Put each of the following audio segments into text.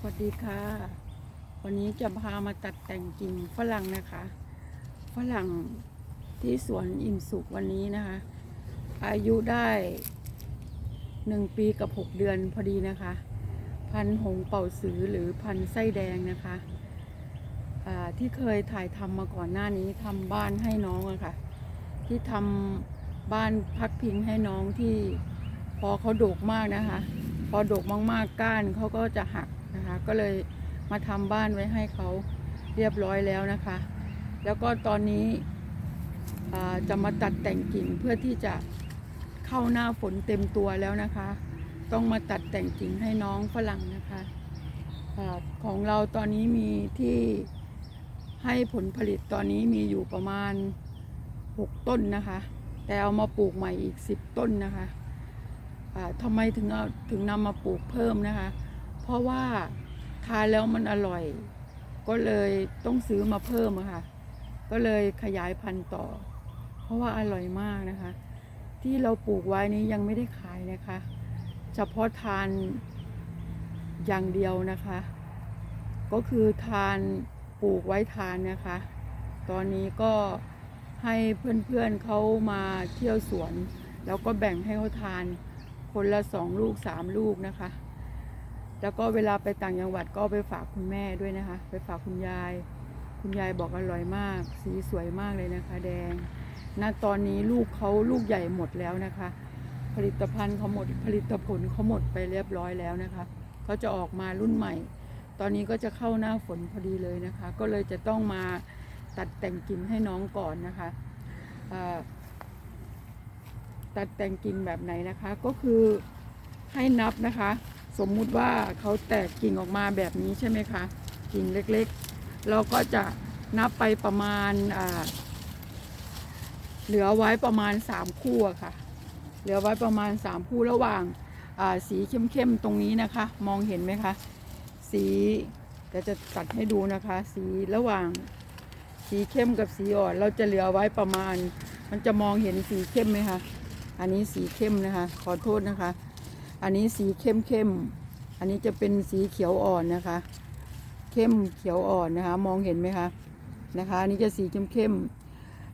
สวัสดีค่ะ วันนี้จะพามาตัดแต่งกิ่งฝรั่งนะคะ ฝรั่งที่สวนอิ่มสุขวันนี้นะคะ อายุได้หนึ่งปีกับหกเดือนพอดีนะคะ พันหงเป่าสือหรือพันไส้แดงนะคะที่เคยถ่ายทำมาก่อนหน้านี้ทำบ้านให้น้องอะค่ะ ที่ทำบ้านพักพิงให้น้องที่พอเขาโดกมากนะคะ พอโดกมากๆก้านเขาก็จะหัก นะคะ ก็เลยมาทำบ้านไว้ให้เขาเรียบร้อยแล้วนะคะ แล้วก็ตอนนี้จะมาตัดแต่งกิ่งเพื่อที่จะเข้าหน้าฝนเต็มตัวแล้วนะคะ ต้องมาตัดแต่งกิ่งให้น้องฝรั่งนะคะอาของเราตอนนี้มีที่ให้ผลผลิตตอนนี้มีอยู่ประมาณ 6 ต้นนะคะ แต่เอามาปลูกใหม่อีก 10 ต้นนะคะอ่าทำไมถึงเอาถึงนำมาปลูกเพิ่มนะคะ เพราะว่าทานแล้วมันอร่อย ก็เลยต้องซื้อมาเพิ่มค่ะ ก็เลยขยายพันธุ์ต่อ เพราะว่าอร่อยมากนะคะ ที่เราปลูกไว้นี้ยังไม่ได้ขายนะคะ เฉพาะทานอย่างเดียวนะคะ ก็คือทานปลูกไว้ทานนะคะ ตอนนี้ก็ให้เพื่อนๆเขามาเที่ยวสวน แล้วก็แบ่งให้เขาทานคนละสองลูกสามลูกนะคะ แล้วก็เวลาไปต่างจังหวัดก็ไปฝากคุณแม่ด้วยนะคะ ไปฝากคุณยาย คุณยายบอกอร่อยมาก สีสวยมากเลยนะคะ แดงณตอนนี้ลูกเขาลูกใหญ่หมดแล้วนะคะ ผลิตภัณฑ์เขาหมดผลิตผลเขาหมดไปเรียบร้อยแล้วนะคะเขาจะออกมารุ่นใหม่ ตอนนี้ก็จะเข้าหน้าฝนพอดีเลยนะคะ ก็เลยจะต้องมาตัดแต่งกิ่งให้น้องก่อนนะคะตัดแต่งกิ่งแบบไหนนะคะ ก็คือให้นับนะคะ สมมุติว่าเขาแตกกิ่งออกมาแบบนี้ใช่ไหมคะกิ่งเล็กๆ เราก็จะนับไปประมาณเหลือไว้ประมาณสามคู่ค่ะ เหลือไว้ประมาณสามคู่ระหว่างาสีเข้มๆตรงนี้นะคะ มองเห็นไหมคะ สีเดี๋ยวจะตัดให้ดูนะคะ สีระหว่างสีเข้มกับสีอ่อน เราจะเหลือไว้ประมาณ มันจะมองเห็นสีเข้มไหมคะ อันนี้สีเข้มนะคะ ขอโทษนะคะ อันนี้สีเข้มเข้ม อันนี้จะเป็นสีเขียวอ่อนนะคะ เข้มเขียวอ่อนนะคะ มองเห็นไหมคะนะคะอันนี้จะสีเข้มเข้ม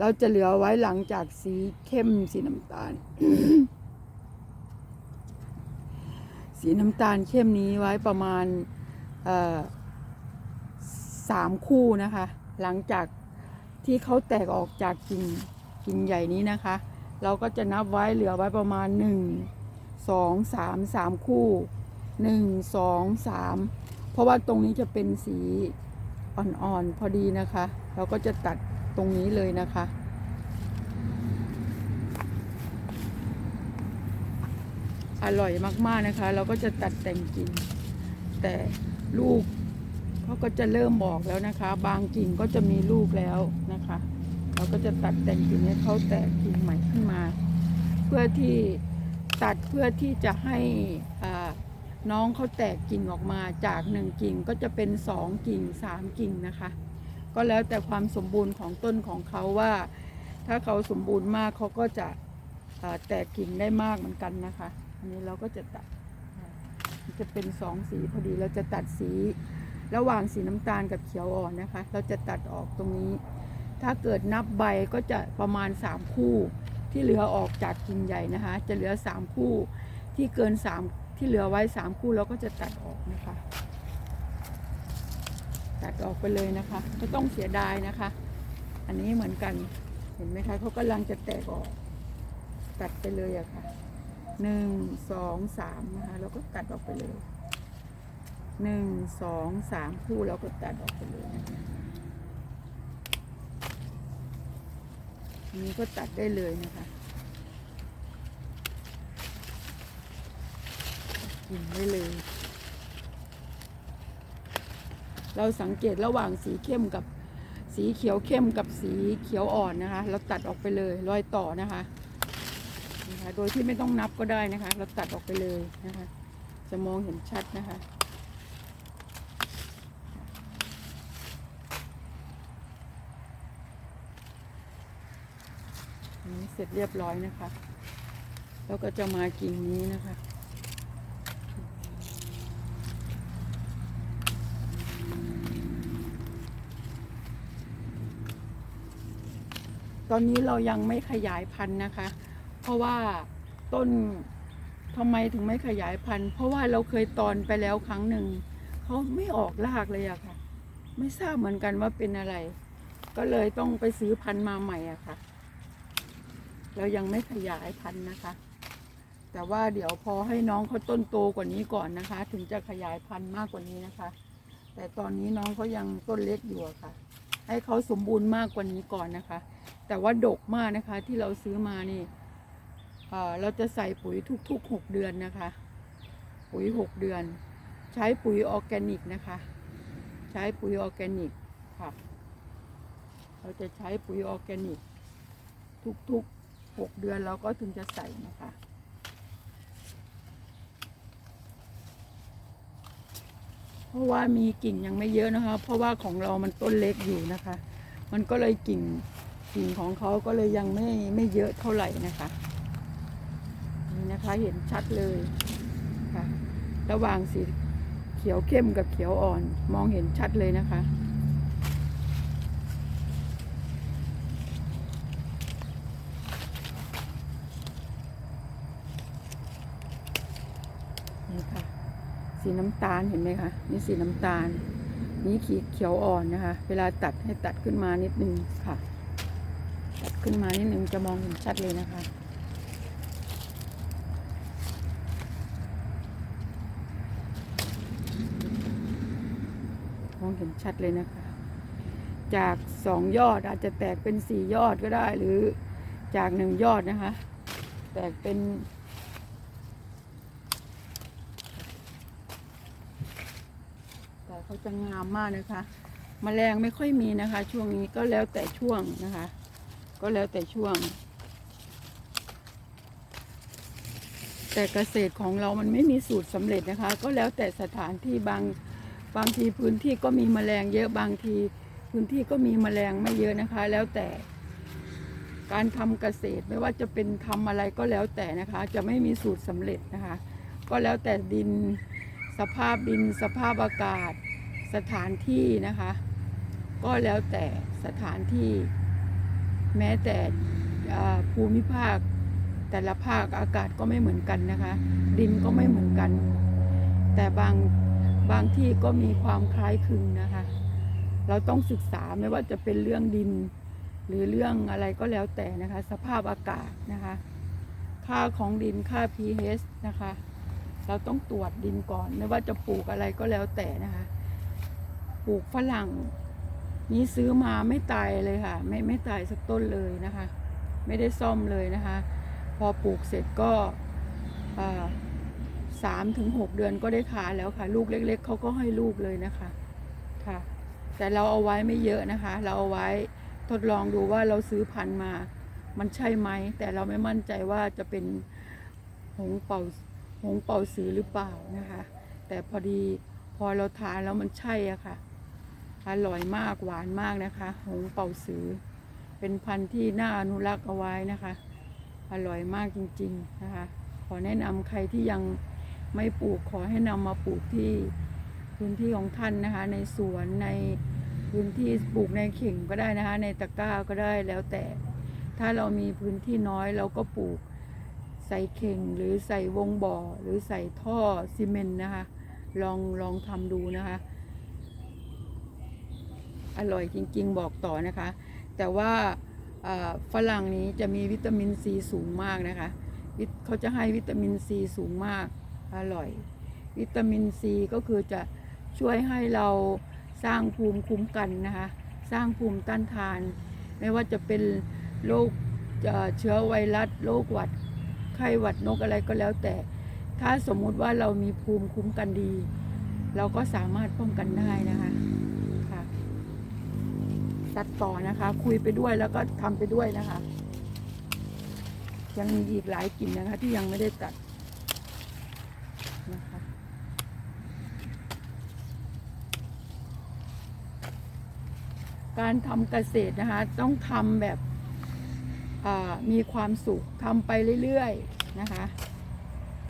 เราจะเหลือไว้หลังจากสีเข้มสีน้ำตาล สีน้ำตาลเข้มนี้ไว้ประมาณสามคู่นะคะ หลังจากที่เขาแตกออกจากกิ่งกิ่งใหญ่นี้นะคะ เราก็จะนับไว้เหลือไว้ประมาณหนึ่ง สองสามสามคู่หนึ่งสองสามเพราะว่าตรงนี้จะเป็นสีอ่อนๆพอดีนะคะ เราก็จะตัดตรงนี้เลยนะคะ อร่อยมากๆนะคะ เราก็จะตัดแต่งกิ่งแต่ลูกเขาก็จะเริ่มบอกแล้วนะคะ บางกิ่งก็จะมีลูกแล้วนะคะ เราก็จะตัดแต่งกิ่งให้เขาแตกกิ่งใหม่ขึ้นมา เพื่อที่ ตัดเพื่อที่จะให้น้องเขาแตกกิ่งออกมาจากหนึ่งกิ่งก็จะเป็นสองกิ่งสามกิ่งนะคะ ก็แล้วแต่ความสมบูรณ์ของต้นของเขาว่า ถ้าเขาสมบูรณ์มากเขาก็จะแตกกิ่งได้มากเหมือนกันนะคะ อันนี้เราก็จะตัดจะเป็นสองสีพอดีเราจะตัดสีระหว่างสีน้ำตาลกับเขียวอ่อนนะคะ เราจะตัดออกตรงนี้ ถ้าเกิดนับใบก็จะประมาณ 3 คู่ ที่เหลือออกจากกิ่งใหญ่นะคะ จะเหลือ 3 คู่ที่เกิน 3 ที่เหลือไว้ 3 คู่เราก็จะตัดออกนะคะ ตัดออกไปเลยนะคะไม่ต้องเสียดายนะคะ อันนี้เหมือนกันเห็นไหมคะเขากำลังจะแตกออก ตัดไปเลยอะค่ะหนึ่งสองสามนะคะแล้วก็ตัดออกไปเลยหนึ่งสองสามคู่แล้วก็ตัดออกไปเลยนะคะ นี้ก็ตัดได้เลยนะคะกินได้เลย เราสังเกตระหว่างสีเข้มกับสีเขียวเข้มกับสีเขียวอ่อนนะคะ เราตัดออกไปเลยรอยต่อนะคะนะคะ โดยที่ไม่ต้องนับก็ได้นะคะ เราตัดออกไปเลยนะคะ จะมองเห็นชัดนะคะ นี้เสร็จเรียบร้อยนะคะ แล้วก็จะมากินนี้นะคะตอนนี้เรายังไม่ขยายพันธุ์นะคะ เพราะว่าต้นทำไมถึงไม่ขยายพันธุ์ เพราะว่าเราเคยตอนไปแล้วครั้งหนึ่งเขาไม่ออกรากเลยอะค่ะ ไม่ทราบเหมือนกันว่าเป็นอะไร ก็เลยต้องไปซื้อพันธุ์มาใหม่อะค่ะ เรายังไม่ขยายพันธุ์นะคะ แต่ว่าเดี๋ยวพอให้น้องเขาต้นโตกว่านี้ก่อนนะคะ ถึงจะขยายพันธุ์มากกว่านี้นะคะ แต่ตอนนี้น้องเขายังต้นเล็กอยู่ะค่ะ ให้เขาสมบูรณ์มากกว่านี้ก่อนนะคะ แต่ว่าดกมากนะคะที่เราซื้อมานี่เราจะใส่ปุ๋ยทุกๆหกเดือนนะคะ ปุ๋ยหกเดือน ใช้ปุ๋ยออร์แกนิกนะคะ ใช้ปุ๋ยออร์แกนิกค่ะ เราจะใช้ปุ๋ยออร์แกนิก ทุกๆ หกเดือนเราก็ถึงจะใส่นะคะ เพราะว่ามีกิ่งยังไม่เยอะนะคะ เพราะว่าของเรามันต้นเล็กอยู่นะคะ มันก็เลยกิ่งกิ่งของเขาก็เลยยังไม่ไม่เยอะเท่าไหร่นะคะ นี่นะคะเห็นชัดเลยค่ะ ระหว่างสีเขียวเข้มกับเขียวอ่อน มองเห็นชัดเลยนะคะ นี่ค่ะ สีน้ำตาลเห็นไหมคะนี่สีน้ำตาล นี่ขีดเขียวอ่อนนะคะ เวลาตัดให้ตัดขึ้นมานิดนึงค่ะ ตัดขึ้นมานิดนึงจะมองเห็นชัดเลยนะคะมองเห็นชัดเลยนะคะ จากสองยอดอาจจะแตกเป็นสี่ยอดก็ได้หรือจากหนึ่งยอดนะคะ แตกเป็น แต่ เขาจะงามมากนะคะมแมลงไม่ค่อยมีนะคะ ช่วงนี้ก็แล้วแต่ช่วงนะคะ ก็แล้วแต่ช่วง แต่เกษตรของเรามันไม่มีสูตรสำเร็จนะคะ ก็แล้วแต่สถานที่บางบางทีพื้นที่ก็มีแมลงเยอะบางที พื้นที่ก็มีแมลงไม่เยอะนะคะ แล้วแต่การทำเกษตรไม่ว่าจะเป็นทำอะไรก็แล้วแต่นะคะ จะไม่มีสูตรสำเร็จนะคะ ก็แล้วแต่ดินสภาพดินสภาพอากาศ สถานที่นะคะ ก็แล้วแต่สถานที่แม้แต่ภูมิภาค แต่ละภาคอากาศก็ไม่เหมือนกันนะคะ ดินก็ไม่เหมือนกัน แต่บางบางที่ก็มีความคล้ายคลึงนะคะ เราต้องศึกษาไม่ว่าจะเป็นเรื่องดิน หรือเรื่องอะไรก็แล้วแต่นะคะ สภาพอากาศนะคะ ค่าของดินค่า pH นะคะ เราต้องตรวจดินก่อน ไม่ว่าจะปลูกอะไรก็แล้วแต่นะคะ ลูกฝรั่ง นี้ซื้อมาไม่ตายเลยค่ะ ไม่ไม่ตายสักต้นเลยนะคะ ไม่ได้ซ่อมเลยนะคะ พอปลูกเสร็จก็สามถึงหกเดือนก็ได้ขายแล้วค่ะ ลูกเล็ก ๆเขาก็ให้ลูกเลยนะคะค่ะ แต่เราเอาไว้ไม่เยอะนะคะ เราเอาไว้ทดลองดูว่าเราซื้อพันธุ์มา มันใช่ไหม แต่เราไม่มั่นใจว่าจะเป็นหงเป่าหงเป่าสือหรือเปล่านะคะ แต่พอดีพอเราทานแล้วมันใช่อะค่ะ อร่อยมากหวานมากนะคะ หงเป่าสือ เป็นพันธุ์ที่น่าอนุรักษ์เอาไว้นะคะ อร่อยมากจริงๆนะคะ ขอแนะนำใครที่ยังไม่ปลูกขอให้นำมาปลูกที่พื้นที่ของท่านนะคะ ในสวนในพื้นที่ปลูกในเข่งก็ได้นะคะ ในตะกร้าก็ได้แล้วแต่ ถ้าเรามีพื้นที่น้อยเราก็ปลูกใส่เข่งหรือใส่วงบ่อหรือใส่ท่อซีเมนต์นะคะ ลองลองทำดูนะคะ อร่อยจริง ๆ บอกต่อนะคะ แต่ว่าฝรั่งนี้จะมีวิตามินซีสูงมากนะคะเขาจะให้วิตามินซีสูงมากอร่อย วิตามินซีก็คือจะช่วยให้เราสร้างภูมิคุ้มกันนะคะ สร้างภูมิต้านทาน ไม่ว่าจะเป็นโรคเอ่อเชื้อไวรัสโรคหวัดไข้หวัดนกอะไรก็แล้วแต่ ถ้าสมมุติว่าเรามีภูมิคุ้มกันดี เราก็สามารถป้องกันได้นะคะัดต่อนะคะ คุยไปด้วยแล้วก็ทำไปด้วยนะคะ ยังมีอีกหลายกลิ่นนะคะ ที่ยังไม่ได้ตัดนะคะการทำเกษตรนะคะ ต้องทำแบบมีความสุขทำไปเรื่อยๆนะคะ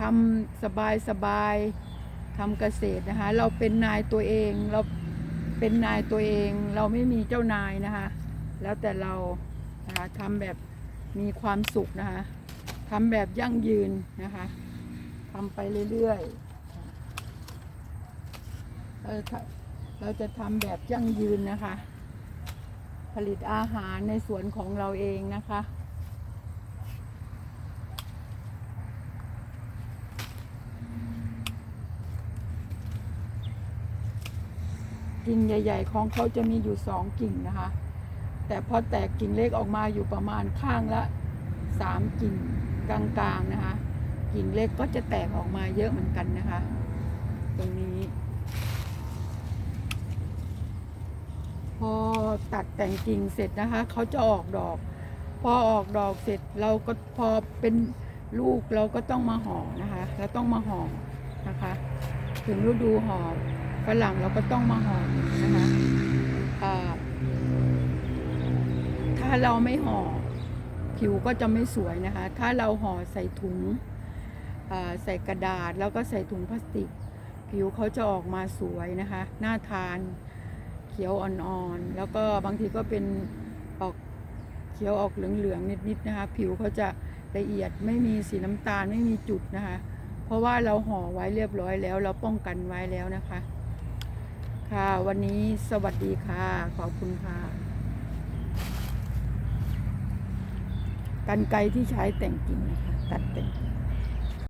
ทำสบายๆทำเกษตรนะคะ เราเป็นนายตัวเองเรา เป็นนายตัวเองเราไม่มีเจ้านายนะคะ แล้วแต่เรานะคะทำแบบมีความสุขนะคะทำแบบยั่งยืนนะคะทำไปเรื่อยๆเราจะเราจะทำแบบยั่งยืนนะคะ ผลิตอาหารในสวนของเราเองนะคะ กิ่งใหญ่ ๆ ของเขาจะมีอยู่สองกิ่งนะคะ แต่พอแตกกิ่งเล็กออกมาอยู่ประมาณข้างละสามกิ่งกลางๆนะคะ กิ่งเล็กก็จะแตกออกมาเยอะเหมือนกันนะคะ ตรงนี้ พอตัดแต่งกิ่งเสร็จนะคะ เขาจะออกดอก พอออกดอกเสร็จเราก็พอเป็นลูกเราก็ต้องมาห่อนะคะ เราต้องมาห่อนะคะ ถึงฤดูห่อ ฝรั่งเราก็ต้องมาห่อนะคะถ้าเราไม่ห่อผิวก็จะไม่สวยนะคะ ถ้าเราห่อใส่ถุงใส่กระดาษแล้วก็ใส่ถุงพลาสติก ผิวเขาจะออกมาสวยนะคะ น่าทานเขียวอ่อนๆ แล้วก็บางทีก็เป็นออกเขียวออกเหลืองๆนิดๆนะคะ ผิวเขาจะละเอียดไม่มีสีน้ำตาลไม่มีจุดนะคะ เพราะว่าเราห่อไว้เรียบร้อยแล้ว เราป้องกันไว้แล้วนะคะ ค่ะ วันนี้สวัสดีค่ะ ขอบคุณค่ะ กันไกที่ใช้แต่งกิ่งนะคะ ตัดแต่ง